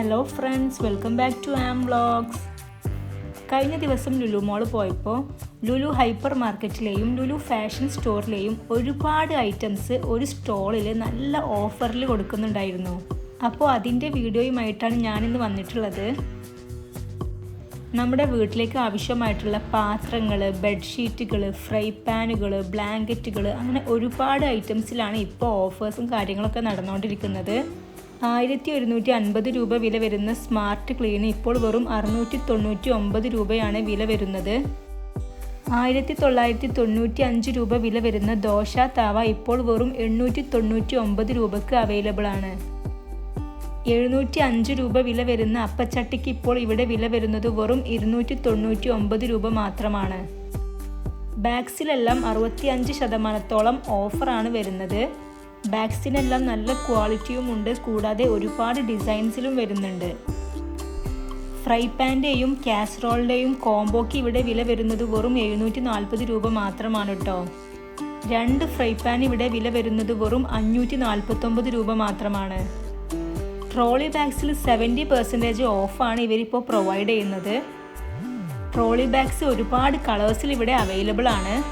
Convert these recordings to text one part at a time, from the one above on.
Hello friends welcome back to am vlogs കഴിഞ്ഞ ദിവസം Lulu mall പോയപ്പോൾ ലുലു ഹൈപ്പർ മാർക്കറ്റിലെയും ലുലു ഫാഷൻ സ്റ്റോറിലെയും ഒരുപാട് ഐറ്റംസ് ഒരു സ്റ്റോളിൽ നല്ല ഓഫറിൽ കൊടുക്കുന്നുണ്ടായിരുന്നു. അപ്പോൾ അതിന്റെ വീഡിയോയുമായിട്ടാണ് ഞാനിന്ന് വന്നിട്ടുള്ളത്. നമ്മുടെ വീട്ടിലേക്ക് ആവശ്യമായിട്ടുള്ള പാത്രങ്ങൾ ബെഡ്ഷീറ്റുകൾ ഫ്രൈ പാനുകൾ ബ്ലാങ്കറ്റുകൾ അങ്ങനെ ഒരുപാട് ഐറ്റംസിലാണ് ഇപ്പോൾ ഓഫേഴ്സും കാര്യങ്ങളൊക്കെ നടന്നുകൊണ്ടിരിക്കുന്നത് ആയിരത്തി ഒരുന്നൂറ്റി അൻപത് രൂപ വില വരുന്ന സ്മാർട്ട് ക്ലീന് ഇപ്പോൾ വെറും അറുന്നൂറ്റി തൊണ്ണൂറ്റി ഒമ്പത് രൂപയാണ് വില വരുന്നത്. ആയിരത്തി തൊള്ളായിരത്തി തൊണ്ണൂറ്റി അഞ്ച് രൂപ വില വരുന്ന ദോശ താവ ഇപ്പോൾ വെറും എണ്ണൂറ്റി തൊണ്ണൂറ്റി ഒമ്പത് രൂപക്ക് അവൈലബിൾ ആണ്. എഴുന്നൂറ്റി അഞ്ച് രൂപ വില വരുന്ന അപ്പച്ചട്ടിക്ക് ഇപ്പോൾ ഇവിടെ വില വരുന്നത് വെറും ഇരുന്നൂറ്റി തൊണ്ണൂറ്റി ഒമ്പത് രൂപ മാത്രമാണ്. ബാഗ്സിലെല്ലാം അറുപത്തി അഞ്ച് ശതമാനത്തോളം ഓഫറാണ് വരുന്നത്. ബാഗ്സിനെല്ലാം നല്ല ക്വാളിറ്റിയും ഉണ്ട്. കൂടാതെ ഒരുപാട് ഡിസൈൻസിലും വരുന്നുണ്ട്. ഫ്രൈ പാന്റെയും കാസറോളിന്റെയും കോംബോക്ക് ഇവിടെ വില വരുന്നത് വെറും എഴുന്നൂറ്റി നാൽപ്പത് രൂപ മാത്രമാണ് കേട്ടോ രണ്ട് ഫ്രൈ പാൻ ഇവിടെ വില വരുന്നത് വെറും അഞ്ഞൂറ്റി നാൽപ്പത്തൊമ്പത് രൂപ മാത്രമാണ്. ട്രോളി ബാഗ്സിൽ സെവന്റി പെർസെന്റേജ് ഓഫാണ് ഇവരിപ്പോൾ പ്രൊവൈഡ് ചെയ്യുന്നത്. ട്രോളി ബാഗ്സ് ഒരുപാട് കളേഴ്സിൽ ഇവിടെ അവൈലബിൾ ആണ്.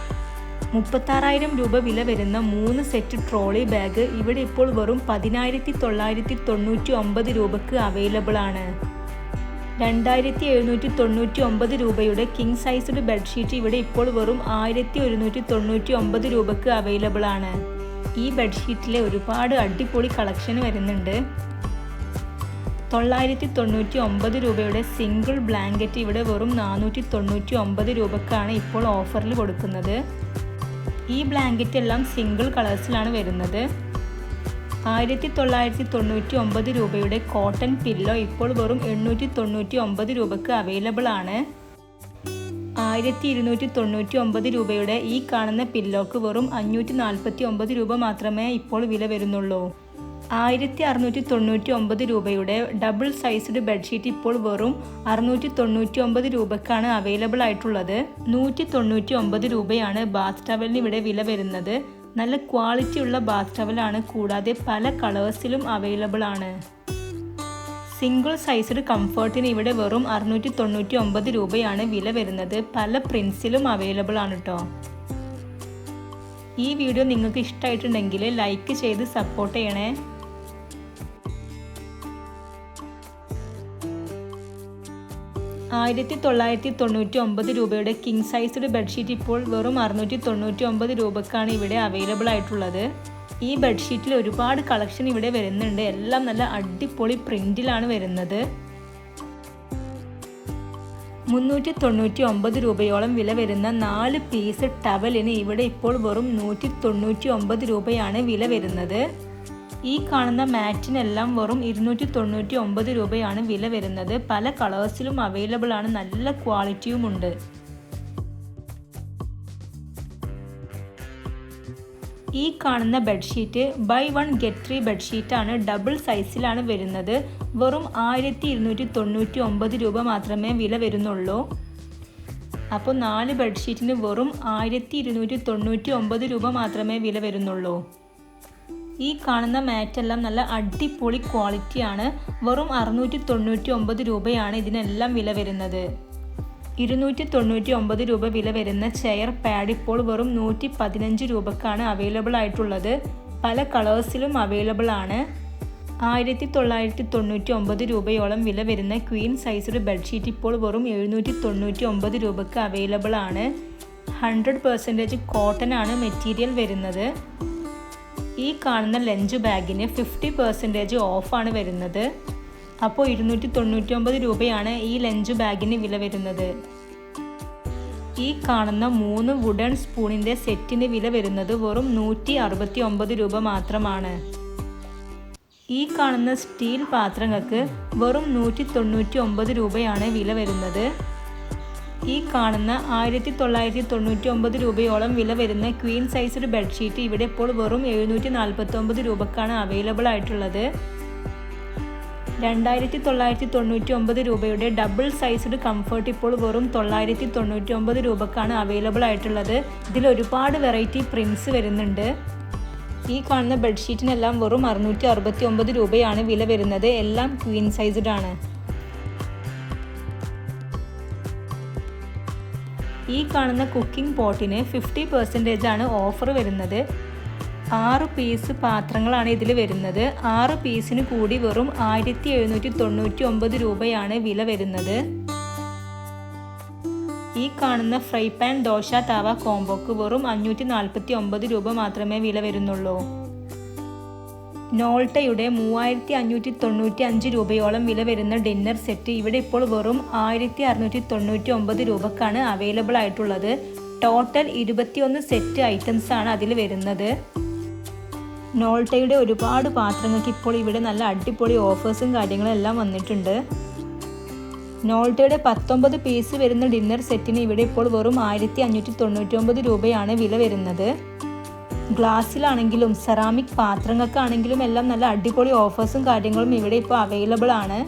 മുപ്പത്താറായിരം രൂപ വില വരുന്ന മൂന്ന് സെറ്റ് ട്രോളി ബാഗ് ഇവിടെ ഇപ്പോൾ വെറും പതിനായിരത്തി തൊള്ളായിരത്തി തൊണ്ണൂറ്റി ഒമ്പത് രൂപക്ക് അവൈലബിൾ ആണ് രണ്ടായിരത്തി എഴുന്നൂറ്റി തൊണ്ണൂറ്റി ഒമ്പത് രൂപയുടെ കിങ് സൈസ്ഡ് ബെഡ്ഷീറ്റ് ഇവിടെ ഇപ്പോൾ വെറും ആയിരത്തി ഒരുന്നൂറ്റി തൊണ്ണൂറ്റി ഒമ്പത് രൂപക്ക് അവൈലബിൾ ആണ് ഈ ബെഡ്ഷീറ്റിലെ ഒരുപാട് അടിപൊളി കളക്ഷൻ വരുന്നുണ്ട്. തൊള്ളായിരത്തി തൊണ്ണൂറ്റി ഒമ്പത് രൂപയുടെ സിംഗിൾ ബ്ലാങ്കറ്റ് ഇവിടെ വെറും നാനൂറ്റി തൊണ്ണൂറ്റി ഒമ്പത് രൂപക്കാണ് ഇപ്പോൾ ഓഫറിൽ കൊടുക്കുന്നത്. ഈ ബ്ലാങ്കറ്റ് എല്ലാം സിംഗിൾ കളേഴ്സിലാണ് വരുന്നത്. ആയിരത്തി തൊള്ളായിരത്തി തൊണ്ണൂറ്റി ഒമ്പത് രൂപയുടെ കോട്ടൺ പില്ലോ ഇപ്പോൾ വെറും എണ്ണൂറ്റി തൊണ്ണൂറ്റി ഒമ്പത് രൂപക്ക് അവൈലബിൾ ആണ്. ആയിരത്തി ഇരുന്നൂറ്റി തൊണ്ണൂറ്റി ഒമ്പത് രൂപയുടെ ഈ കാണുന്ന പില്ലോക്ക് വെറും അഞ്ഞൂറ്റി നാൽപ്പത്തി ഒമ്പത് രൂപ മാത്രമേ ഇപ്പോൾ വില വരുന്നുള്ളൂ. ആയിരത്തി അറുന്നൂറ്റി തൊണ്ണൂറ്റി ഒമ്പത് രൂപയുടെ ഡബിൾ സൈസ്ഡ് ബെഡ്ഷീറ്റ് ഇപ്പോൾ വെറും അറുന്നൂറ്റി തൊണ്ണൂറ്റി ഒമ്പത് രൂപക്കാണ് അവൈലബിൾ ആയിട്ടുള്ളത്. നൂറ്റി തൊണ്ണൂറ്റി ഒമ്പത് രൂപയാണ് ബാത്ത് ടവലിന് ഇവിടെ വില വരുന്നത്. നല്ല ക്വാളിറ്റി ഉള്ള ബാത്ത് ടവലാണ് കൂടാതെ പല കളേഴ്സിലും അവൈലബിൾ ആണ്. സിംഗിൾ സൈസ്ഡ് കംഫർട്ടിന് ഇവിടെ വെറും അറുന്നൂറ്റി തൊണ്ണൂറ്റി ഒമ്പത് രൂപയാണ് വില വരുന്നത്. പല പ്രിൻസിലും അവൈലബിൾ ആണ് കേട്ടോ ഈ വീഡിയോ നിങ്ങൾക്ക് ഇഷ്ടമായിട്ടുണ്ടെങ്കിൽ ലൈക്ക് ചെയ്ത് സപ്പോർട്ട് ചെയ്യണേ. ആയിരത്തി തൊള്ളായിരത്തി തൊണ്ണൂറ്റി ഒമ്പത് രൂപയുടെ കിങ് സൈസ്ഡ് ബെഡ്ഷീറ്റ് ഇപ്പോൾ വെറും അറുന്നൂറ്റി തൊണ്ണൂറ്റി ഒമ്പത് രൂപക്കാണ് ഇവിടെ അവൈലബിൾ ആയിട്ടുള്ളത്. ഈ ബെഡ്ഷീറ്റിൽ ഒരുപാട് കളക്ഷൻ ഇവിടെ വരുന്നുണ്ട്. എല്ലാം നല്ല അടിപൊളി പ്രിന്റിലാണ് വരുന്നത്. മുന്നൂറ്റി തൊണ്ണൂറ്റി ഒമ്പത് രൂപയോളം വില വരുന്ന നാല് പീസ് ടവലിന് ഇവിടെ ഇപ്പോൾ വെറും നൂറ്റി തൊണ്ണൂറ്റി ഒമ്പത് രൂപയാണ് വില വരുന്നത്. ഈ കാണുന്ന മാറ്റിനെല്ലാം വെറും ഇരുന്നൂറ്റി തൊണ്ണൂറ്റി ഒമ്പത് രൂപയാണ് വില വരുന്നത്. പല കളേഴ്സിലും അവൈലബിൾ ആണ്. നല്ല ക്വാളിറ്റിയും ഉണ്ട്. ഈ കാണുന്ന bedsheet buy one get three ആണ്. ഡബിൾ സൈസിലാണ് വരുന്നത്. വെറും ആയിരത്തി ഇരുന്നൂറ്റി തൊണ്ണൂറ്റി ഒമ്പത് രൂപ മാത്രമേ വില വരുന്നുള്ളൂ. അപ്പോൾ നാല് ബെഡ്ഷീറ്റിന് വെറും ആയിരത്തി ഇരുന്നൂറ്റി തൊണ്ണൂറ്റി ഒമ്പത് രൂപ മാത്രമേ വില വരുന്നുള്ളൂ. ഈ കാണുന്ന മാറ്റെല്ലാം നല്ല അടിപൊളി ക്വാളിറ്റിയാണ്. വെറും അറുന്നൂറ്റി തൊണ്ണൂറ്റി ഒമ്പത് രൂപയാണ് ഇതിനെല്ലാം വില വരുന്നത്. ഇരുന്നൂറ്റി തൊണ്ണൂറ്റി ഒമ്പത് രൂപ വില വരുന്ന ചെയർ പാഡ് ഇപ്പോൾ വെറും നൂറ്റി പതിനഞ്ച് രൂപക്കാണ് അവൈലബിൾ ആയിട്ടുള്ളത്. പല കളേഴ്സിലും അവൈലബിൾ ആണ്. ആയിരത്തി തൊള്ളായിരത്തി തൊണ്ണൂറ്റി ഒമ്പത് രൂപയോളം വില വരുന്ന ക്വീൻ സൈസ്ഡ് ബെഡ്ഷീറ്റ് ഇപ്പോൾ വെറും എഴുന്നൂറ്റി തൊണ്ണൂറ്റി ഒമ്പത് രൂപക്ക് അവൈലബിൾ ആണ്. ഹൺഡ്രഡ് പെർസെന്റേജ് കോട്ടൺ ആണ് മെറ്റീരിയൽ വരുന്നത്. ഈ കാണുന്ന ലഞ്ച് ബാഗിന് ഫിഫ്റ്റി പെർസെന്റേജ് ഓഫാണ് വരുന്നത്. അപ്പോൾ ഇരുന്നൂറ്റി തൊണ്ണൂറ്റി രൂപയാണ് ഈ ലഞ്ച് ബാഗിന് വില വരുന്നത്. ഈ കാണുന്ന മൂന്ന് വുഡൻ സ്പൂണിന്റെ സെറ്റിന് വില വരുന്നത് വെറും നൂറ്റി അറുപത്തി ഒമ്പത് രൂപ മാത്രമാണ്. ഈ കാണുന്ന സ്റ്റീൽ പാത്രങ്ങൾക്ക് വെറും നൂറ്റി തൊണ്ണൂറ്റി ഒമ്പത് രൂപയാണ് വില വരുന്നത്. ഈ കാണുന്ന ആയിരത്തി തൊള്ളായിരത്തി തൊണ്ണൂറ്റി ഒമ്പത് രൂപയോളം വില വരുന്ന ക്വീൻ സൈസ് ഒരു ബെഡ്ഷീറ്റ് ഇവിടെ ഇപ്പോൾ വെറും എഴുന്നൂറ്റി നാൽപ്പത്തി ഒമ്പത് രൂപക്കാണ് അവൈലബിൾ ആയിട്ടുള്ളത്. രണ്ടായിരത്തി തൊള്ളായിരത്തി തൊണ്ണൂറ്റി ഒമ്പത് രൂപയുടെ ഡബിൾ സൈസ്ഡ് കംഫർട്ട് ഇപ്പോൾ വെറും തൊള്ളായിരത്തി തൊണ്ണൂറ്റി ഒമ്പത് രൂപക്കാണ് അവൈലബിൾ ആയിട്ടുള്ളത്. ഇതിൽ ഒരുപാട് വെറൈറ്റി പ്രിൻസ് വരുന്നുണ്ട്. ഈ കാണുന്ന ബെഡ്ഷീറ്റിനെല്ലാം വെറും അറുന്നൂറ്റി അറുപത്തി ഒമ്പത് രൂപയാണ് വില വരുന്നത്. എല്ലാം ക്വീൻ സൈസ്ഡ് ആണ് ഈ കാണുന്ന കുക്കിംഗ് പോട്ടിന് ഫിഫ്റ്റി പെർസെന്റേജ് ആണ് ഓഫർ വരുന്നത്. ആറ് പീസ് പാത്രങ്ങളാണ് ഇതിൽ വരുന്നത്. ആറ് പീസിന് കൂടി വെറും ആയിരത്തി എഴുന്നൂറ്റി തൊണ്ണൂറ്റി ഒമ്പത് രൂപയാണ് വില വരുന്നത്. ഈ കാണുന്ന ഫ്രൈ പാൻ ദോശ തവ കോംബോക്ക് വെറും അഞ്ഞൂറ്റി നാൽപ്പത്തി ഒമ്പത് രൂപ മാത്രമേ വില വരുന്നുള്ളൂ. നോൾട്ടയുടെ മൂവായിരത്തി അഞ്ഞൂറ്റി തൊണ്ണൂറ്റി അഞ്ച് രൂപയോളം വില വരുന്ന ഡിന്നർ സെറ്റ് ഇവിടെ ഇപ്പോൾ വെറും ആയിരത്തി അറുന്നൂറ്റി തൊണ്ണൂറ്റി ഒമ്പത് രൂപക്കാണ് അവൈലബിൾ ആയിട്ടുള്ളത്. ടോട്ടൽ ഇരുപത്തിയൊന്ന് സെറ്റ് ഐറ്റംസ് ആണ് അതിൽ വരുന്നത്. നോൾട്ടയുടെ ഒരുപാട് പാത്രങ്ങൾക്ക് ഇപ്പോൾ ഇവിടെ നല്ല അടിപൊളി ഓഫേഴ്സും കാര്യങ്ങളും എല്ലാം വന്നിട്ടുണ്ട്. നോൾട്ടയുടെ പത്തൊമ്പത് പീസ് വരുന്ന ഡിന്നർ സെറ്റിന് ഇവിടെ ഇപ്പോൾ വെറും ആയിരത്തി അഞ്ഞൂറ്റി തൊണ്ണൂറ്റി ഒമ്പത് രൂപയാണ് വില വരുന്നത്. ഗ്ലാസ്സിലാണെങ്കിലും സെറാമിക് പാത്രങ്ങൾക്കാണെങ്കിലും എല്ലാം നല്ല അടിപൊളി ഓഫേഴ്സും കാര്യങ്ങളും ഇവിടെ ഇപ്പോൾ അവൈലബിൾ ആണ്.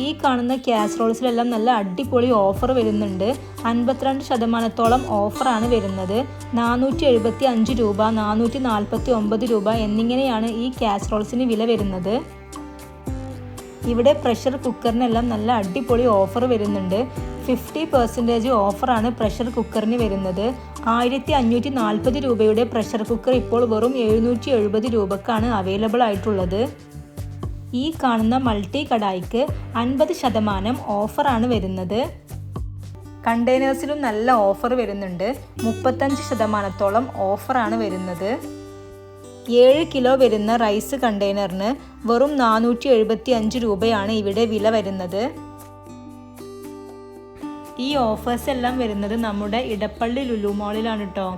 ഈ കാണുന്ന കാസറോൾസിലെല്ലാം നല്ല അടിപൊളി ഓഫർ വരുന്നുണ്ട്. അൻപത്തിരണ്ട് ശതമാനത്തോളം ഓഫറാണ് വരുന്നത്. നാനൂറ്റി എഴുപത്തി അഞ്ച് രൂപ നാനൂറ്റി നാൽപ്പത്തി ഒമ്പത് രൂപ എന്നിങ്ങനെയാണ് ഈ കാസറോൾസിന് വില വരുന്നത്. ഇവിടെ പ്രഷർ കുക്കറിനെല്ലാം നല്ല അടിപൊളി ഓഫർ വരുന്നുണ്ട്. ഫിഫ്റ്റി പെർസെന്റേജ് ഓഫറാണ് പ്രഷർ കുക്കറിന് വരുന്നത് ആയിരത്തി അഞ്ഞൂറ്റി നാൽപ്പത് രൂപയുടെ പ്രഷർ കുക്കർ ഇപ്പോൾ വെറും എഴുന്നൂറ്റി എഴുപത് രൂപക്കാണ് അവൈലബിൾ ആയിട്ടുള്ളത്. ഈ കാണുന്ന മൾട്ടി കടായിക്ക് അൻപത് ശതമാനം ഓഫറാണ് വരുന്നത്. കണ്ടെയ്നേഴ്സിലും നല്ല ഓഫർ വരുന്നുണ്ട്. മുപ്പത്തഞ്ച് ശതമാനത്തോളം ഓഫറാണ് വരുന്നത്. ഏഴ് കിലോ വരുന്ന റൈസ് കണ്ടെയ്നറിന് വെറും നാനൂറ്റി എഴുപത്തി അഞ്ച് രൂപയാണ് ഇവിടെ വില വരുന്നത്. ഈ ഓഫേഴ്സ് എല്ലാം വരുന്നത് നമ്മുടെ ഇടപ്പള്ളി ലുലു മോളിലാണ് കേട്ടോ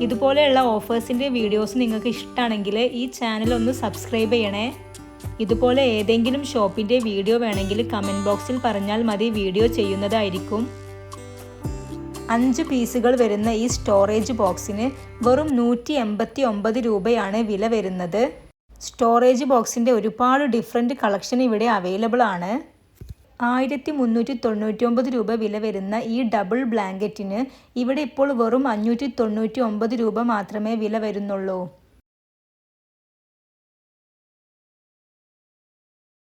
ഇതുപോലെയുള്ള ഓഫേഴ്സിന്റെ വീഡിയോസ് നിങ്ങൾക്ക് ഇഷ്ടമാണെങ്കിൽ ഈ ചാനൽ ഒന്ന് സബ്സ്ക്രൈബ് ചെയ്യണേ. ഇതുപോലെ ഏതെങ്കിലും ഷോപ്പിന്റെ വീഡിയോ വേണമെങ്കിൽ കമന്റ് ബോക്സിൽ പറഞ്ഞാൽ മതി. വീഡിയോ ചെയ്യുന്നതായിരിക്കും. അഞ്ച് പീസുകൾ വരുന്ന ഈ സ്റ്റോറേജ് ബോക്സിന് വെറും നൂറ്റി എൺപത്തി ഒമ്പത് രൂപയാണ് വില വരുന്നത്. സ്റ്റോറേജ് ബോക്സിന്റെ ഒരുപാട് ഡിഫറെന്റ് കളക്ഷൻ ഇവിടെ അവൈലബിൾ ആണ്. ആയിരത്തി മുന്നൂറ്റി തൊണ്ണൂറ്റി ഒമ്പത് രൂപ വില വരുന്ന ഈ ഡബിൾ ബ്ലാങ്കറ്റിന് ഇവിടെ ഇപ്പോൾ വെറും അഞ്ഞൂറ്റി തൊണ്ണൂറ്റി ഒമ്പത് രൂപ മാത്രമേ വില വരുന്നുള്ളൂ.